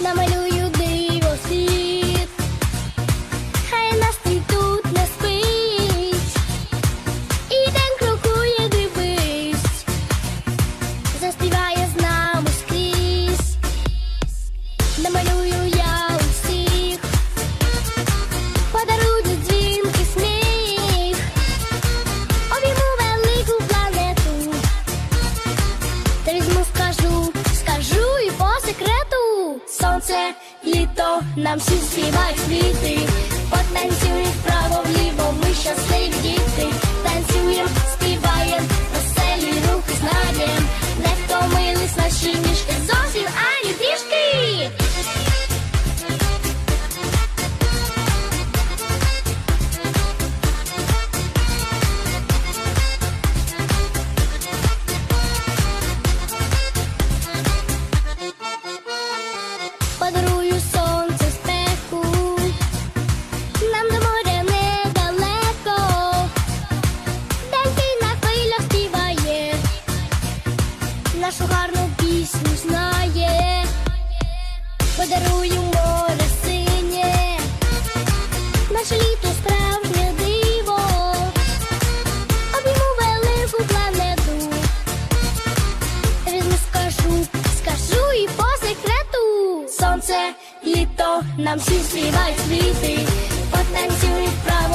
Намалюю Сонце, літо, нам всі співають квіти. Наше літо справжнє диво, обійму велику планету. Візьму, скажу, скажу і по секрету. Сонце, літо, нам всі співають світи, потанцюють вліво,